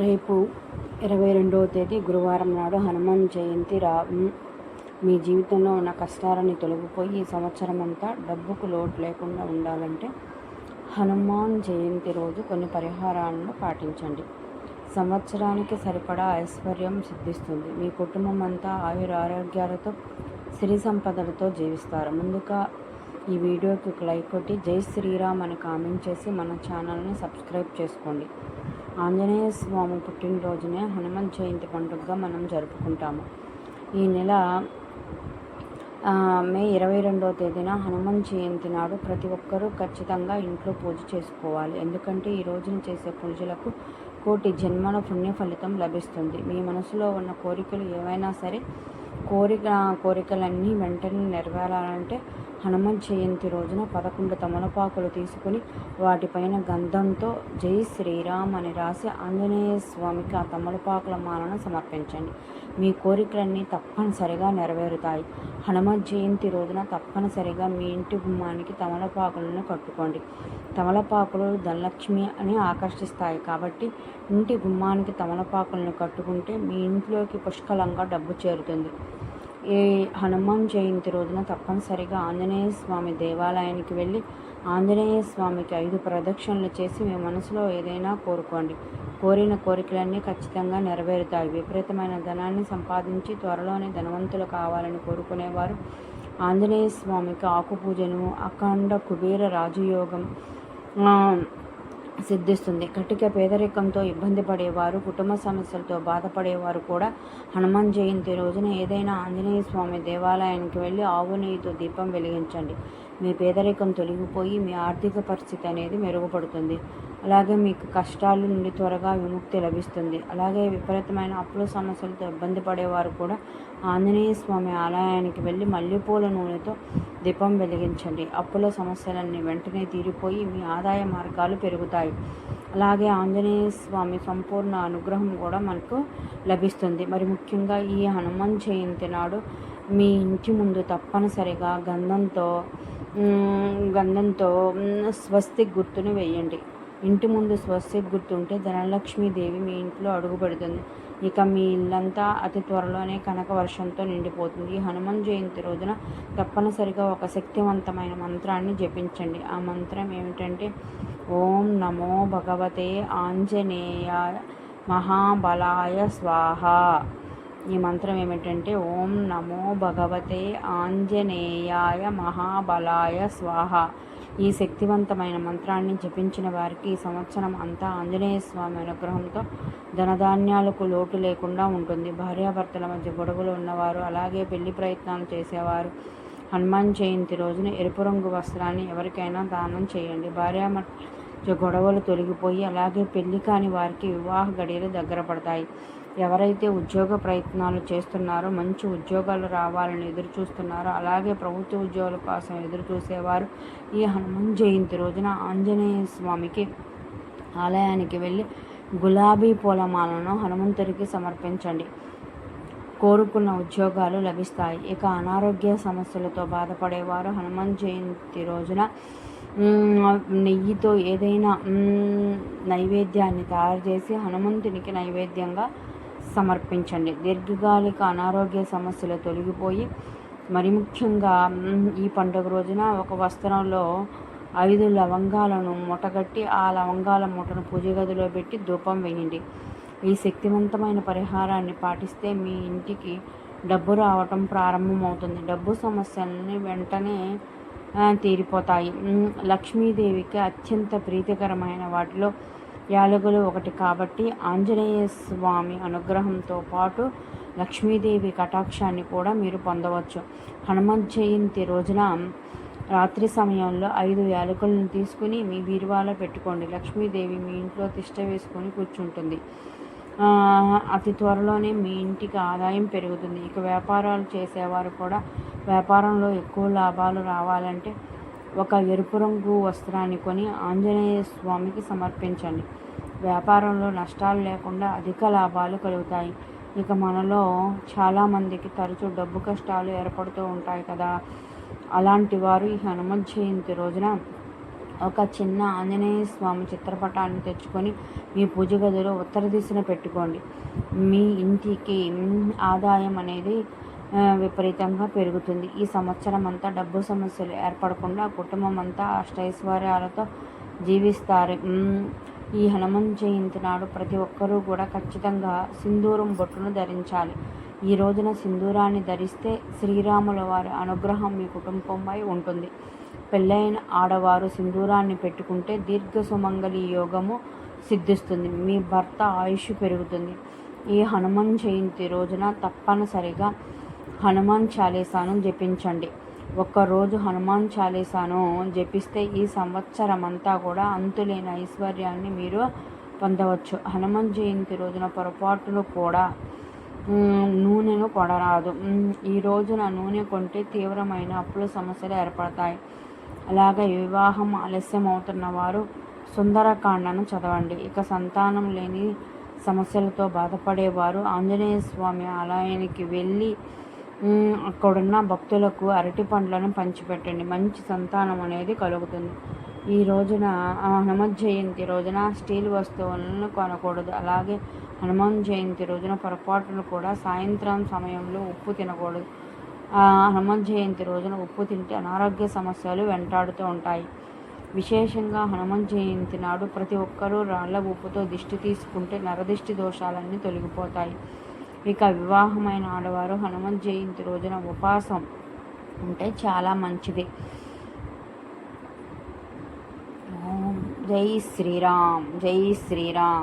రేపు ఇరవై రెండవ తేదీ గురువారం నాడు హనుమాన్ జయంతి రా మీ జీవితంలో ఉన్న కష్టాలని తొలగిపోయి ఈ సంవత్సరం అంతా డబ్బుకు లోటు లేకుండా ఉండాలంటే హనుమాన్ జయంతి రోజు కొన్ని పరిహారాలను పాటించండి. సంవత్సరానికి సరిపడా ఐశ్వర్యం సిద్ధిస్తుంది. మీ కుటుంబం అంతా ఆయుర ఆరోగ్యాలతో సిరి సంపదలతో జీవిస్తారు. ముందుగా ఈ వీడియోకి ఒక లైక్ కొట్టి జై శ్రీరామ్ అని కామెంట్ చేసి మన ఛానల్ని సబ్స్క్రైబ్ చేసుకోండి. ఆంజనేయ స్వామి పుట్టినరోజునే హనుమన్ జయంతి పండుగగా మనం జరుపుకుంటాము. ఈ నెల మే ఇరవై రెండవ తేదీన హనుమన్ జయంతి నాడు ప్రతి ఒక్కరూ ఖచ్చితంగా ఇంట్లో పూజ చేసుకోవాలి. ఎందుకంటే ఈ రోజున చేసే పూజలకు కోటి జన్మల పుణ్య ఫలితం లభిస్తుంది. మీ మనసులో ఉన్న కోరికలు ఏవైనా సరే కోరిక కోరికలన్నీ వెంటనే నెరవేరాలంటే హనుమన్ జయంతి రోజున పదకొండు తమలపాకులు తీసుకుని వాటిపైన గంధంతో జై శ్రీరామ్ అని రాసి ఆంజనేయ స్వామికి ఆ తమలపాకుల మాలను సమర్పించండి. మీ కోరికలన్నీ తప్పనిసరిగా నెరవేరుతాయి. హనుమాన్ జయంతి రోజున తప్పనిసరిగా మీ ఇంటి గుమ్మానికి తమలపాకులను కట్టుకోండి. తమలపాకులు ధనలక్ష్మి అని ఆకర్షిస్తాయి కాబట్టి ఇంటి గుమ్మానికి తమలపాకులను కట్టుకుంటే మీ ఇంట్లోకి పుష్కలంగా డబ్బు చేరుతుంది. ఈ హనుమాన్ జయంతి రోజున తప్పనిసరిగా ఆంజనేయ స్వామి దేవాలయానికి వెళ్ళి ఆంజనేయ స్వామికి ఐదు ప్రదక్షిణలు చేసి మీ మనసులో ఏదైనా కోరుకోండి. కోరిన కోరికలన్నీ ఖచ్చితంగా నెరవేరుతాయి. విపరీతమైన ధనాన్ని సంపాదించి త్వరలోనే ధనవంతులు కావాలని కోరుకునేవారు ఆంజనేయ స్వామికి ఆకు పూజను అఖండ కుబేర రాజయోగం సిద్ధిస్తుంది. కటిక పేదరికంతో ఇబ్బంది పడేవారు కుటుంబ సమస్యలతో బాధపడేవారు కూడా హనుమాన్ జయంతి రోజున ఏదైనా ఆంజనేయ స్వామి దేవాలయానికి వెళ్ళి ఆవు నెయ్యితో దీపం వెలిగించండి. మీ పేదరికం తొలగిపోయి మీ ఆర్థిక పరిస్థితి అనేది మెరుగుపడుతుంది. అలాగే మీకు కష్టాల నుండి త్వరగా విముక్తి లభిస్తుంది. అలాగే విపరీతమైన అప్పుల సమస్యలతో ఇబ్బంది పడేవారు కూడా ఆంజనేయ స్వామి ఆలయానికి వెళ్ళి మల్లెపూల నూనెతో దీపం వెలిగించండి. అప్పుల సమస్యలన్నీ వెంటనే తీరిపోయి మీ ఆదాయ మార్గాలు పెరుగుతాయి. అలాగే ఆంజనేయ స్వామి సంపూర్ణ అనుగ్రహం కూడా మనకు లభిస్తుంది. మరి ముఖ్యంగా ఈ హనుమాన్ జయంతి నాడు మీ ఇంటి ముందు తప్పనిసరిగా గంధంతో గంధంతో స్వస్తి గుర్తును వేయండి. ఇంటి ముందు స్వస్తిక్ గుర్తుంటే ధనలక్ష్మీదేవి మీ ఇంట్లో అడుగుపెడుతుంది. ఇక మీ ఇల్లంతా అతి త్వరలోనే కనక వర్షంతో నిండిపోతుంది. హనుమాన్ జయంతి రోజున తప్పనిసరిగా ఒక శక్తివంతమైన మంత్రాన్ని జపించండి. ఆ మంత్రం ఏమిటంటే ఓం నమో భగవతే ఆంజనేయ మహాబలాయ స్వాహ. ఈ మంత్రం ఏమిటంటే ఓం నమో భగవతే ఆంజనేయాయ మహాబలాయ స్వాహ. ఈ శక్తివంతమైన మంత్రాన్ని జపించిన వారికి ఈ సంవత్సరం అంతా ఆంజనేయ స్వామి అనుగ్రహంతో ధనధాన్యాలకు లోటు లేకుండా ఉంటుంది. భార్యాభర్తల మధ్య గొడవలు ఉన్నవారు అలాగే పెళ్ళి ప్రయత్నాలు చేసేవారు. హనుమాన్ జయంతి రోజున ఎరుపు రంగు వస్త్రాన్ని ఎవరికైనా దానం చేయండి. భార్య గొడవలు తొలగిపోయి అలాగే పెళ్ళి కాని వారికి వివాహ గడియలు దగ్గర పడతాయి. ఎవరైతే ఉద్యోగ ప్రయత్నాలు చేస్తున్నారో మంచి ఉద్యోగాలు రావాలని ఎదురు చూస్తున్నారో అలాగే ప్రభుత్వ ఉద్యోగాల కోసం ఎదురు చూసేవారు ఈ హనుమాన్ జయంతి రోజున ఆంజనేయ స్వామికి ఆలయానికి వెళ్ళి గులాబీ పూలమాలను హనుమంతుడికి సమర్పించండి. కోరుకున్న ఉద్యోగాలు లభిస్తాయి. ఇక అనారోగ్య సమస్యలతో బాధపడేవారు హనుమాన్ జయంతి రోజున నెయ్యితో ఏదైనా నైవేద్యాన్ని తయారు చేసి హనుమంతునికి నైవేద్యంగా సమర్పించండి. దీర్ఘకాలిక అనారోగ్య సమస్యలు తొలగిపోయి మరి ముఖ్యంగా ఈ పండుగ రోజున ఒక వస్త్రంలో ఐదు లవంగాలను మూటగట్టి ఆ లవంగాల మూటను పూజ గదిలో పెట్టి ధూపం వేయండి. ఈ శక్తివంతమైన పరిహారాన్ని పాటిస్తే మీ ఇంటికి డబ్బు రావటం ప్రారంభమవుతుంది. డబ్బు సమస్యలని వెంటనే తీరిపోతాయి. లక్ష్మీదేవికి అత్యంత ప్రీతికరమైన వాటిలో యాలగులు ఒకటి కాబట్టి ఆంజనేయ స్వామి అనుగ్రహంతో పాటు లక్ష్మీదేవి కటాక్షాన్ని కూడా మీరు పొందవచ్చు. హనుమత్ జయంతి రోజున రాత్రి సమయంలో ఐదు యాలకులను తీసుకుని మీ బీరువాలో పెట్టుకోండి. లక్ష్మీదేవి మీ ఇంట్లో తిష్ట వేసుకొని కూర్చుంటుంది. అతి త్వరలోనే మీ ఇంటికి ఆదాయం పెరుగుతుంది. ఇక వ్యాపారాలు చేసేవారు కూడా వ్యాపారంలో ఎక్కువ లాభాలు రావాలంటే ఒక ఎరుపు రంగు వస్త్రాన్ని కొని ఆంజనేయ స్వామికి సమర్పించండి. వ్యాపారంలో నష్టాలు లేకుండా అధిక లాభాలు కలుగుతాయి. ఇక మనలో చాలామందికి తరచూ డబ్బు కష్టాలు ఏర్పడుతూ ఉంటాయి కదా. అలాంటి వారు ఈ హనుమత్ జయంతి రోజున ఒక చిన్న ఆంజనేయ స్వామి చిత్రపటాన్ని తెచ్చుకొని మీ పూజ గదిలో ఉత్తర దిశన పెట్టుకోండి. మీ ఇంటికి ఆదాయం అనేది విపరీతంగా పెరుగుతుంది. ఈ సంవత్సరం అంతా డబ్బు సమస్యలు ఏర్పడకుండా కుటుంబం అంతా అష్టైశ్వర్యాలతో జీవిస్తారు ఈ హనుమన్ జయంతి నాడు ప్రతి ఒక్కరూ కూడా ఖచ్చితంగా సింధూరం బొట్టును ధరించాలి. ఈ రోజున సింధూరాన్ని ధరిస్తే శ్రీరాముల వారి అనుగ్రహం మీ కుటుంబంపై ఉంటుంది. పెళ్ళైన ఆడవారు సింధూరాన్ని పెట్టుకుంటే దీర్ఘ సుమంగళి యోగము సిద్ధిస్తుంది. మీ భర్త ఆయుష్ పెరుగుతుంది. ఈ హనుమాన్ జయంతి రోజున తప్పనిసరిగా హనుమాన్ చాలీసాను జపించండి. ఒక్కరోజు హనుమాన్ చాలీసాను జపిస్తే ఈ సంవత్సరం అంతా కూడా అంతులేని ఐశ్వర్యాన్ని మీరు పొందవచ్చు. హనుమాన్ జయంతి రోజున పొరపాటును కూడా నూనెను కొనరాదు. ఈ రోజున నూనె కొంటే తీవ్రమైన అప్పుల సమస్యలు ఏర్పడతాయి. అలాగే వివాహం ఆలస్యం అవుతున్న వారు సుందరకాండను చదవండి. ఇక సంతానం లేని సమస్యలతో బాధపడేవారు ఆంజనేయ స్వామి ఆలయానికి వెళ్ళి అక్కడున్న భక్తులకు అరటి పండ్లను పంచిపెట్టండి. మంచి సంతానం అనేది కలుగుతుంది. ఈ రోజున ఆ హనుమత్ జయంతి రోజున స్టీల్ వస్తువులను కొనకూడదు. అలాగే హనుమాన్ జయంతి రోజున పొరపాటును కూడా సాయంత్రం సమయంలో ఉప్పు తినకూడదు. హనుమాన్ జయంతి రోజున ఉప్పు తింటే అనారోగ్య సమస్యలు వెంటాడుతూ ఉంటాయి. విశేషంగా హనుమాన్ జయంతి నాడు ప్రతి ఒక్కరూ రాళ్ళ ఉప్పుతో దిష్టి తీసుకుంటే నరదిష్టి దోషాలన్నీ తొలగిపోతాయి. ఇక వివాహమైన ఆడవారు హనుమాన్ జయంతి రోజున ఉపవాసం ఉంటే చాలా మంచిది. జై శ్రీరామ్ జై శ్రీరామ్.